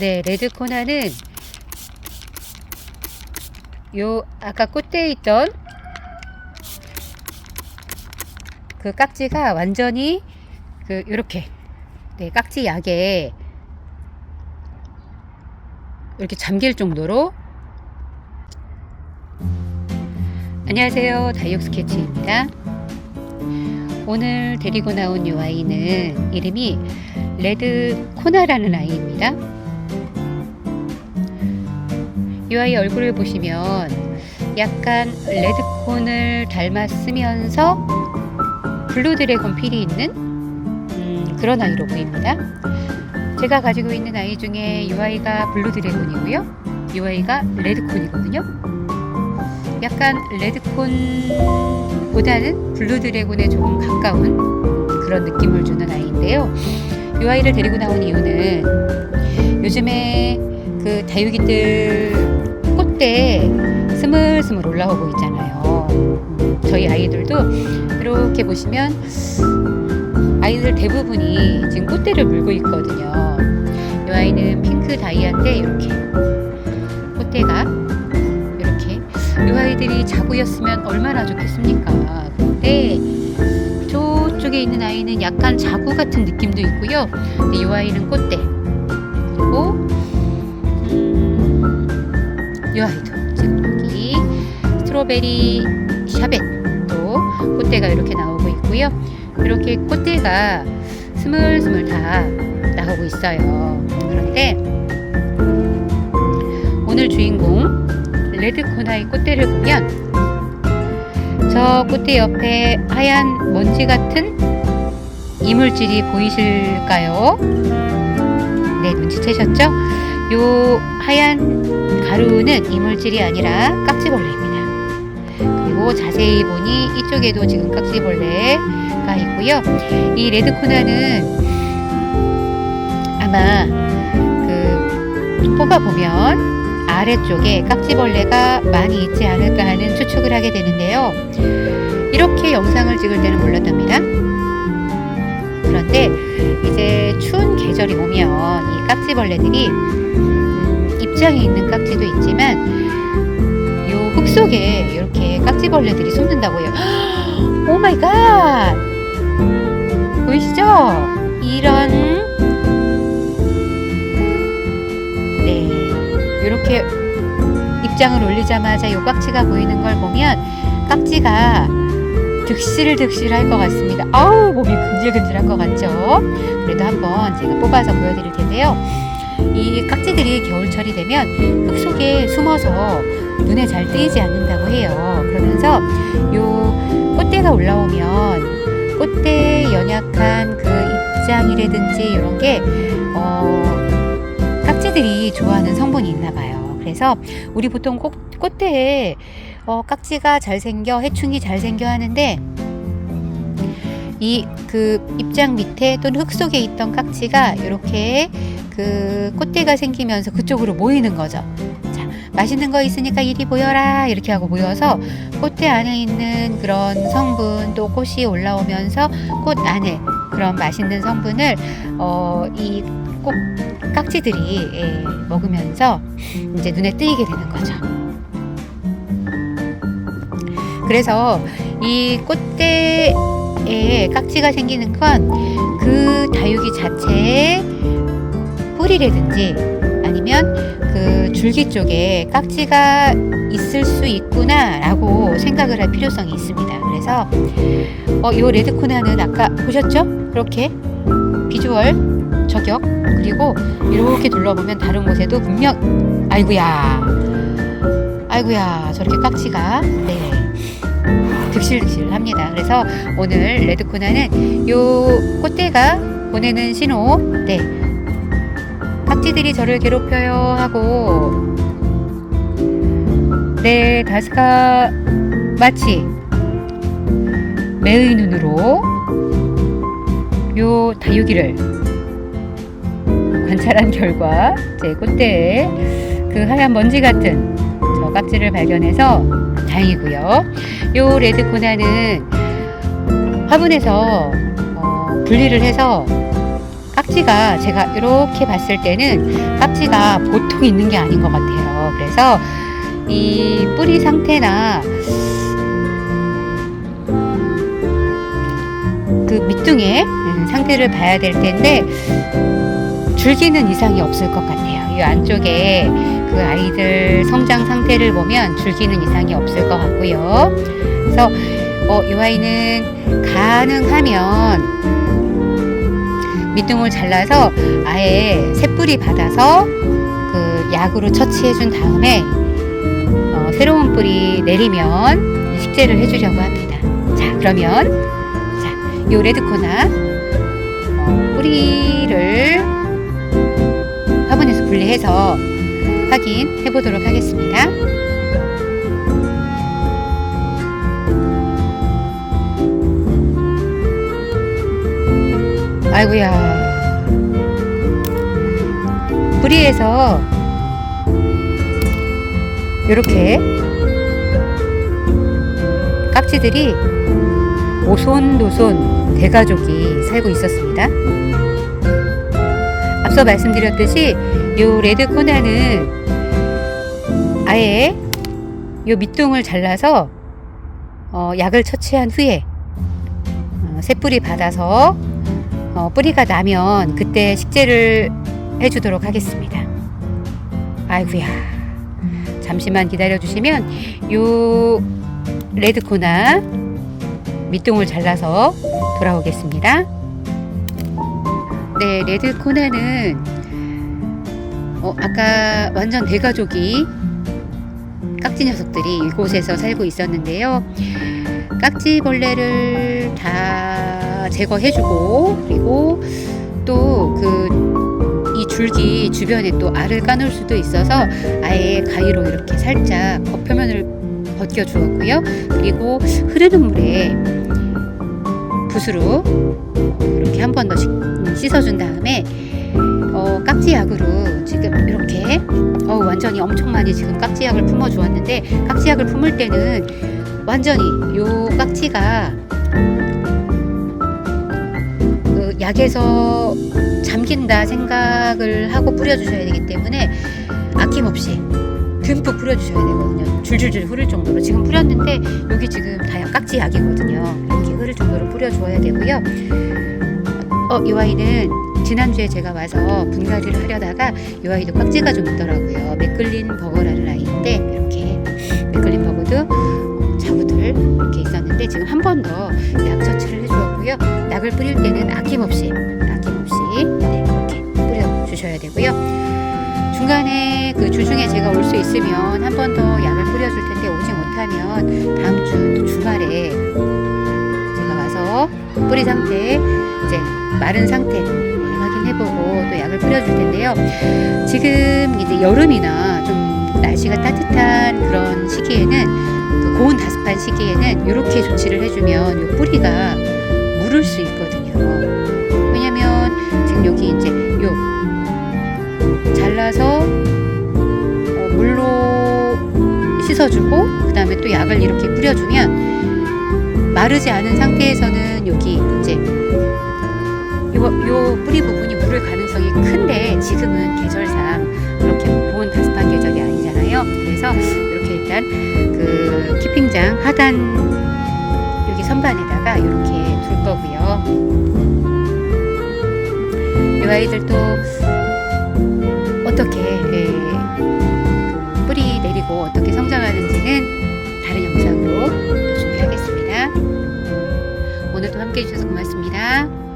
네, 레드 코나는 요 아까 꽃대에 있던 그 깍지가 완전히 그 요렇게 네, 깍지 약에 이렇게 잠길 정도로 안녕하세요. 다이옥 스케치입니다. 오늘 데리고 나온 이 아이는 이름이 레드 코나라는 아이입니다. 이 아이 얼굴을 보시면 약간 레드콘을 닮았으면서 블루 드래곤 필이 있는 음, 그런 아이로 보입니다. 제가 가지고 있는 아이 중에 이 아이가 블루 드래곤이고요. 이 아이가 레드콘이거든요. 약간 레드콘보다는 블루 드래곤에 조금 가까운 그런 느낌을 주는 아이인데요. 이 아이를 데리고 나온 이유는 요즘에 그 다육이들 꽃대 스물스물 올라오고 있잖아요. 음, 저희 아이들도 이렇게 보시면 아이들 대부분이 지금 꽃대를 물고 있거든요. 이 아이는 핑크 다이아인데 이렇게 꽃대가 이렇게 이 아이들이 자구였으면 얼마나 좋겠습니까? 근데 저쪽에 있는 아이는 약간 자구 같은 느낌도 있고요. 이 아이는 꽃대 그리고 음, 이 아이도 지금 여기 스트로베리 샤벳도 꽃대가 이렇게 나오고 있고요. 이렇게 꽃대가 스물스물 다 나오고 있어요. 그런데 오늘 주인공 레드코나의 꽃대를 보면 저 꽃대 옆에 하얀 먼지 같은 이물질이 보이실까요? 네, 눈치채셨죠? 요 하얀 가루는 이물질이 아니라 깍지벌레입니다. 그리고 자세히 보니 이쪽에도 지금 깍지벌레가 있고요. 이 레드코나는 아마 그 뽑아보면 아래쪽에 깍지벌레가 많이 있지 않을까 하는 추측을 하게 되는데요. 이렇게 영상을 찍을 때는 몰랐답니다. 그런데 이제 추운 계절이 오면 이 깍지벌레들이 음, 입장에 있는 깍지도 있지만 요 흙 속에 이렇게 깍지벌레들이 숨는다고요. 오 마이 갓! 보이시죠? 이런 네 이렇게 입장을 올리자마자 요 깍지가 보이는 걸 보면 깍지가 득실득실 할 것 같습니다. 아우 몸이 근질근질할 것 같죠? 그래도 한번 제가 뽑아서 보여드릴 텐데요. 이 깍지들이 겨울철이 되면 흙 속에 숨어서 눈에 잘 띄지 않는다고 해요. 그러면서 요 꽃대가 올라오면 꽃대에 연약한 그 입장이라든지 이런 게 어, 깍지들이 좋아하는 성분이 있나 봐요. 그래서 우리 보통 꽃, 꽃대에 어, 깍지가 잘 생겨 해충이 잘 생겨 하는데 이 그 입장 밑에 또는 흙 속에 있던 깍지가 이렇게 그 꽃대가 생기면서 그쪽으로 모이는 거죠. 자, 맛있는 거 있으니까 이리 모여라 이렇게 하고 모여서 꽃대 안에 있는 그런 성분 또 꽃이 올라오면서 꽃 안에 그런 맛있는 성분을 어, 이꽃 깍지들이 예, 먹으면서 이제 눈에 띄게 되는 거죠. 그래서 이 꽃대에 깍지가 생기는 건 그 다육이 자체의 뿌리라든지 아니면 그 줄기 쪽에 깍지가 있을 수 있구나라고 생각을 할 필요성이 있습니다. 그래서 어, 이 레드코나는 아까 보셨죠? 이렇게 비주얼 저격 그리고 이렇게 둘러보면 다른 곳에도 분명 아이구야 아이구야 저렇게 깍지가 네 득실득실 합니다. 그래서 오늘 레드코나는 요 꽃대가 보내는 신호 네 깍지들이 저를 괴롭혀요 하고 네 다스가 마치 매의 눈으로 요 다육이를 관찰한 결과 제 꽃대에 그 하얀 먼지 같은 저 깍지를 발견해서 다행이고요. 요 레드코나는 화분에서 어, 분리를 해서 깍지가 제가 이렇게 봤을 때는 깍지가 보통 있는 게 아닌 것 같아요. 그래서 이 뿌리 상태나 그 밑둥의 음, 상태를 봐야 될 텐데 줄기는 이상이 없을 것 같아요. 이 안쪽에 그 아이들 성장 상태를 보면 줄기는 이상이 없을 것 같고요. 그래서 어, 이 아이는 가능하면 밑둥을 잘라서 아예 새뿌리 받아서 그 약으로 처치해 준 다음에 어, 새로운 뿌리 내리면 식재를 해주려고 합니다. 자, 그러면 자, 요 레드코나 어, 뿌리를 화분에서 분리해서 확인해 보도록 하겠습니다. 아이고야. 뿌리에서 이렇게 깍지들이 오손도손 대가족이 살고 있었습니다. 앞서 말씀드렸듯이 요 레드 코나는 아예 요 밑둥을 잘라서 어, 약을 처치한 후에 어, 새뿌리 받아서 어, 뿌리가 나면 그때 식재를 해주도록 하겠습니다. 아이구야. 잠시만 기다려 주시면 요 레드코나 밑둥을 잘라서 돌아오겠습니다. 네, 레드코나는 어, 아까 완전 대가족이 깍지 녀석들이 이곳에서 살고 있었는데요. 깍지벌레를 다 제거해주고 그리고 또 그 이 줄기 주변에 또 알을 까놓을 수도 있어서 아예 가위로 이렇게 살짝 겉표면을 벗겨 주었고요. 그리고 흐르는 물에 붓으로 이렇게 한 번 더 씻어준 다음에 어, 깍지약으로 지금 이렇게 어, 완전히 엄청 많이 지금 깍지약을 품어 주었는데 깍지약을 품을 때는 완전히 요 깍지가 그 약에서 잠긴다 생각을 하고 뿌려주셔야 되기 때문에 아낌없이 듬뿍 뿌려주셔야 되거든요. 줄줄줄 흐를 정도로 지금 뿌렸는데 여기 지금 다 깍지 약이거든요. 이렇게 흐를 정도로 뿌려주어야 되고요. 어, 이 아이는 지난주에 제가 와서 분갈이를 하려다가 이 아이도 깍지가 좀 있더라고요. 맥클린 버거라는 아이인데 이렇게 맥클린 버거도 자구들 이렇게 있었는데 지금 한 번 더 약 처치를 해주었고요. 약을 뿌릴 때는 아낌없이 아낌없이 네, 이렇게 뿌려 주셔야 되고요. 중간에 그 주중에 제가 올 수 있으면 한 번 더 약을 뿌려줄 텐데 오지 못하면 다음 주또 주말에 제가 와서 뿌리 상태 이제 마른 상태 네, 확인해보고 또 약을 뿌려줄 텐데요. 지금 이제 여름이나 좀 날씨가 따뜻한 그런 시기에는 그 고온 다습한 시기에는 이렇게 조치를 해주면 이 뿌리가 무를 수 있거든요. 왜냐면 지금 여기 이제 요 잘라서 어, 물로 씻어주고 그 다음에 또 약을 이렇게 뿌려주면 마르지 않은 상태에서는 여기 이제 요, 요 뿌리 부분이 물을 가능성이 큰데 지금은 계절상 그렇게 고온 다습한 계절이 아니잖아요. 그래서 이렇게 일단 그 키핑장 하단 여기 선반에다 이 아이들도 어떻게 예, 그 뿌리 내리고 어떻게 성장하는지는 다른 영상으로 또 준비하겠습니다. 오늘도 함께 해주셔서 고맙습니다.